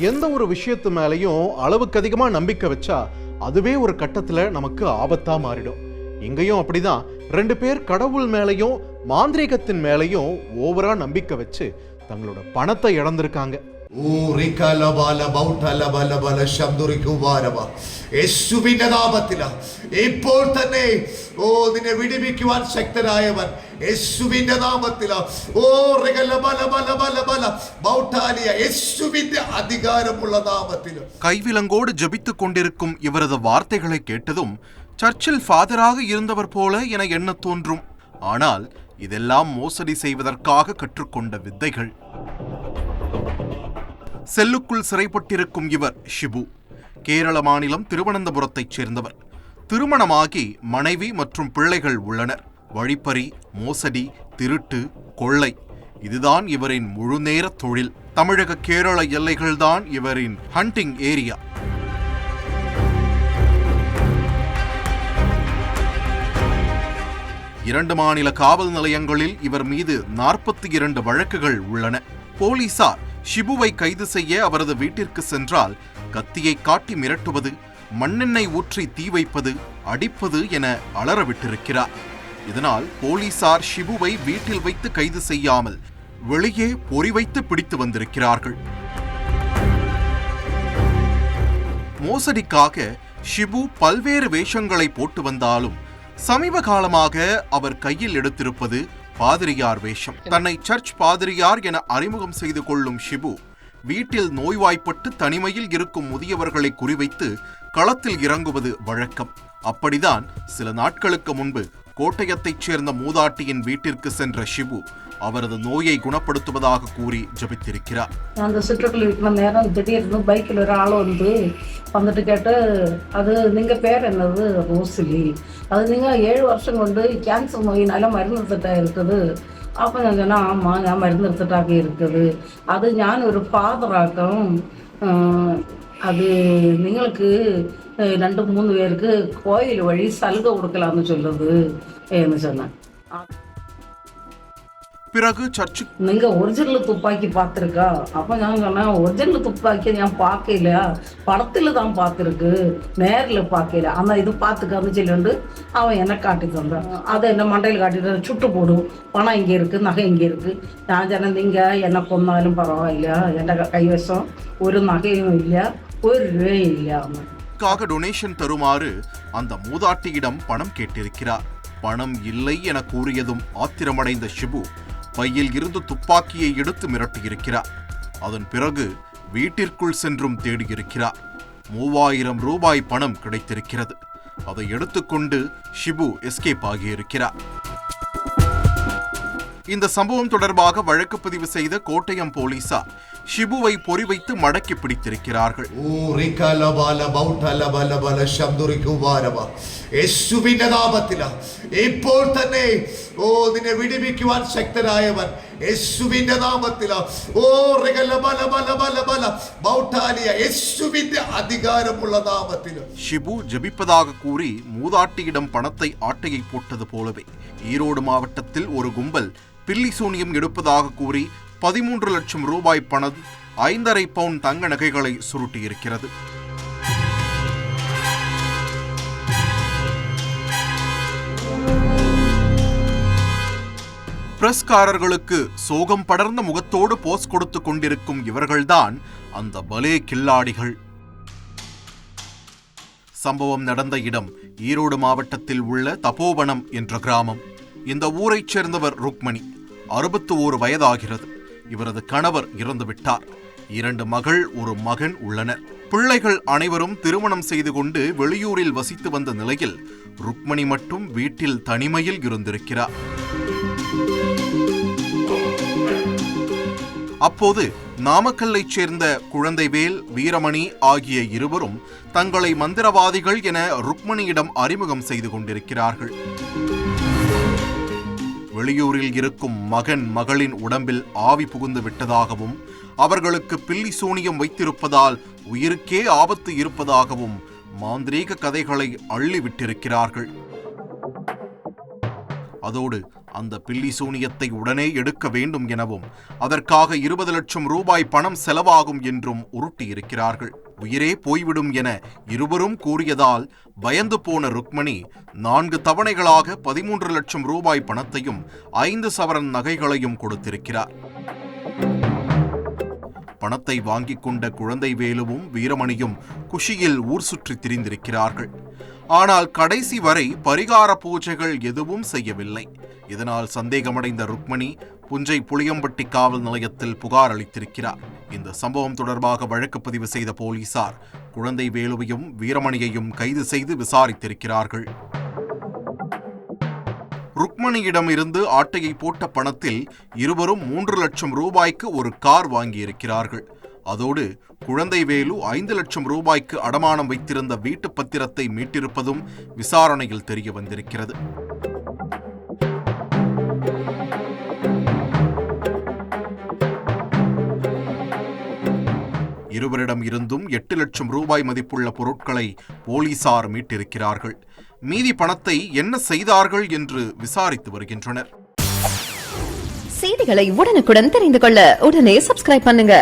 எந்த ஒரு விஷயத்து மேலேயும் அளவுக்கு அதிகமாக நம்பிக்கை வச்சா அதுவே ஒரு கட்டத்தில் நமக்கு ஆபத்தா மாறிடும். இங்கேயும் அப்படிதான். ரெண்டு பேர் கடவுள் மேலேயும் மாந்திரீகத்தின் மேலேயும் ஓவரா நம்பிக்கை வச்சு தங்களோட பணத்தை இழந்திருக்காங்க. ഓ റിക്കലബാല ബൗട്ടലബലബല ശബ്ദുറിക്കുവാരവ യേശുവിന്റെ നാമത്തില ഇപ്പോൾ തന്നെ ഓ നിന്നെ വിടിവിക്കുവാൻ ശക്തനായവൻ യേശുവിന്റെ നാമത്തില ഓ റികലബല ബല ബല ബല ബൗട്ടാലിയ യേശുവിന്റെ അധികാരമുള്ള നാമത്തില് கைவிலங்கோடு ஜெபித்துக் கொண்டிருக்கும் இவரது வார்த்தைகளை கேட்டதும் சர்ச்சில் ஃபாதராக இருந்தவர் போல என எண்ணத் தோன்றும் ஆனால் இதெல்லாம் மோசடி செய்வதற்காக கற்றுக்கொண்ட வித்தைகள் செல்லுக்குள் சிறைப்பட்டிருக்கும் இவர் ஷிபு. கேரள மாநிலம் திருவனந்தபுரத்தைச் சேர்ந்தவர். திருமணமாகி மனைவி மற்றும் பிள்ளைகள் உள்ளனர். வழிப்பறி மோசடி திருட்டு கொள்ளை. இதுதான் இவரின் முழுநேர தொழில். தமிழக கேரள எல்லைகள்தான் இவரின் ஹண்டிங் ஏரியா இரண்டு மாநில காவல் நிலையங்களில் இவர் மீது நாற்பத்தி இரண்டு வழக்குகள் உள்ளன. போலீசார் ஷிபுவை கைது செய்ய அவரது வீட்டிற்கு சென்றால் கத்தியை காட்டி மிரட்டுவது மண்ணெண்ணெய் ஊற்றி தீ வைப்பது அடிப்பது என அலறவிட்டிருக்கிறார். இதனால் போலீசார் ஷிபுவை வீட்டில் வைத்து கைது செய்யாமல் வெளியே பொறி வைத்து பிடித்து வந்திருக்கிறார்கள். மோசடிக்காக ஷிபு பல்வேறு வேஷங்களை போட்டு வந்தாலும் சமீப காலமாக அவர் கையில் எடுத்திருப்பது பாதிரியார் வேஷம். தன்னை சர்ச் பாதிரியார் என அறிமுகம் செய்து கொள்ளும் ஷிபு வீட்டில் நோய்வாய்ப்பட்டு தனிமையில் இருக்கும் முதியவர்களை குறிவைத்து களத்தில் இறங்குவது வழக்கம். அப்படிதான் சில நாட்களுக்கு முன்பு கோட்டயத்தைச் சேர்ந்த மூதாட்டியின் வீட்டிற்கு சென்ற ஷிபு அவரது நோயை குணப்படுத்துவதாக கூறி ஜபித்திருக்கிறார். அந்த சுற்றுக்குள்ள இருக்கிற நேரம் திடீர்னு பைக்கில் ஒரு ஆள் வந்து வந்துட்டு கேட்டு அது நீங்கள் பேர் என்னது? ரோசிலி. அது நீங்கள் ஏழு வருஷம் கொண்டு கேன்சர் நோயினால மருந்து திட்டம் இருக்குது. அப்போ நான் ஆமாம் நான் மருந்து எடுத்துட்டாங்க இருக்குது. அது ஞான் ஒரு ஃபாதராக்கம் அது നിങ്ങൾക്ക് ഏഹ്, രണ്ട് മൂന്ന് പേർക്ക് കോയിൽ വഴി സൽഗ കൊടുക്കലാന്ന് ചൊല്ലുന്നത് എന്ന് சொன்னேன் பிறகு சர்ச்சு நீங்க ஒரிஜினல் துப்பாக்கி பார்த்துருக்கா அப்போ நான் சொன்னேன் ஒரிஜினல் துப்பாக்கி நான் பார்க்கல படத்துல தான் பார்த்துருக்கு நேரில் பார்க்கல ஆனால் இது பார்த்துக்கான்னு சொல்லிட்டு அவன் என்ன காட்டி தந்தான் அதை என்ன மண்டையில் காட்டிட்டு சுட்டு போடும் பணம் இங்கே இருக்கு நகை இங்கே இருக்கு நான் சொன்னேன் நீங்க என்ன கொன்னாலும் பரவாயில்ல என் கைவசம் ஒரு நகையும் இல்லை ஒரு ரூபாயும் டொனேஷன் தருமாறு அந்த மூதாட்டியிடம் பணம் கேட்டிருக்கிறார். பணம் இல்லை என கூறியதும் ஆத்திரமடைந்த ஷிபு பையில் இருந்து துப்பாக்கியை எடுத்து மிரட்டியிருக்கிறார். அதன் பிறகு வீட்டிற்குள் சென்றும் தேடியிருக்கிறார். மூவாயிரம் ரூபாய் பணம் கிடைத்திருக்கிறது. அதை எடுத்துக்கொண்டு ஷிபு எஸ்கேப் ஆகியிருக்கிறார். இந்த சம்பவம் தொடர்பாக வழக்கு பதிவு செய்த கோட்டயம் போலீசார் ஷிபுவை பொறி வைத்து மடக்கி பிடித்திருக்கிறார்கள் ഓ റിക്കലബാല ബൗട്ടലബലബല ശബ്ദുറിക്കുവാരവ യേശുവിന്റെ നാമത്തില ഇപ്പോൾ തന്നെ ഓ നിന്നെ വിടിവിക്കുവാൻ ശക്തനായവൻ യേശുവിന്റെ നാമത്തില ഓ റികലബല ബല ബല ബല ബൗട്ടാലിയ യേശുവിന്റെ അധികാരമുള്ള നാമത്തില് ஷிபு ஜெபிப்பதாக கூறி மூதாட்டியிடம் பணத்தை ஆட்டையை போட்டது போலவே ஈரோடு மாவட்டத்தில் ஒரு கும்பல் பில்லி சூனியம் எடுப்பதாக கூறி பதிமூன்று லட்சம் ரூபாய் பணம் ஐந்தரை பவுன் தங்க நகைகளை சுருட்டியிருக்கிறது. பிரஸ்காரர்களுக்கு சோகம் படர்ந்த முகத்தோடு போஸ் கொடுத்து கொண்டிருக்கும் இவர்கள்தான் அந்த பலே கில்லாடிகள். சம்பவம் நடந்த இடம் ஈரோடு மாவட்டத்தில் உள்ள தபோவனம் என்ற கிராமம். இந்த ஊரைச் சேர்ந்தவர் ருக்மணி. அறுபத்து ஓரு வயதாகிறது. இவரது கணவர் இறந்துவிட்டார். இரண்டு மகள் ஒரு மகன் உள்ளனர். பிள்ளைகள் அனைவரும் திருமணம் செய்து கொண்டு வெளியூரில் வசித்து வந்த நிலையில் ருக்மணி மட்டும் வீட்டில் தனிமையில் இருந்திருக்கிறார். அப்போது நாமக்கல்லைச் சேர்ந்த குழந்தைவேல் வீரமணி ஆகிய இருவரும் தங்களை மந்திரவாதிகள் என ருக்மணியிடம் அறிமுகம் செய்து கொண்டிருக்கிறார்கள். வெளியூரில் இருக்கும் மகன் மகளின் உடம்பில் ஆவி புகுந்து விட்டதாகவும் அவர்களுக்கு பில்லி சூனியம் வைத்திருப்பதால் உயிருக்கே ஆபத்து இருப்பதாகவும் மாந்திரீக கதைகளை அள்ளி விட்டிருக்கிறார்கள். அதோடு அந்த பில்லி சூனியத்தை உடனே எடுக்க வேண்டும் எனவும் அதற்காக இருபது லட்சம் ரூபாய் பணம் செலவாகும் என்றும் உருட்டியிருக்கிறார்கள். உயிரே போய்விடும் என இருவரும் கூறியதால் பயந்து போன ருக்மணி நான்கு தவணைகளாக பதிமூன்று லட்சம் ரூபாய் பணத்தையும் ஐந்து சவரன் நகைகளையும் கொடுத்திருக்கிறார். பணத்தை வாங்கிக் கொண்ட குழந்தை வேலுவும் வீரமணியும் குஷியில் ஊர் சுற்றி திரிந்திருக்கிறார்கள். ஆனால் கடைசி வரை பரிகார பூஜைகள் எதுவும் செய்யவில்லை. இதனால் சந்தேகமடைந்த ருக்மணி புஞ்சை புளியம்பட்டி காவல் நிலையத்தில் புகார் அளித்திருக்கிறார். இந்த சம்பவம் தொடர்பாக வழக்கு பதிவு செய்த போலீசார் குழந்தை வேலுவையும் வீரமணியையும் கைது செய்து விசாரித்திருக்கிறார்கள். ருக்மணியிடம் இருந்து ஆட்டையை போட்ட பணத்தில் இருவரும் மூன்று லட்சம் ரூபாய்க்கு ஒரு கார் வாங்கியிருக்கிறார்கள். அதோடு குழந்தை வேலு ஐந்து லட்சம் ரூபாய்க்கு அடமானம் வைத்திருந்த வீட்டு பத்திரத்தை மீட்டிருப்பதும் விசாரணையில் தெரிய வந்திருக்கிறது. இருவரிடம் இருந்தும் எட்டு லட்சம் ரூபாய் மதிப்புள்ள பொருட்களை போலீசார் மீட்டிருக்கிறார்கள். மீதி பணத்தை என்ன செய்தார்கள் என்று விசாரித்து வருகின்றனர். செய்திகளை உடனுக்குடன் தெரிந்து கொள்ள உடனே சப்ஸ்கிரைப் பண்ணுங்க.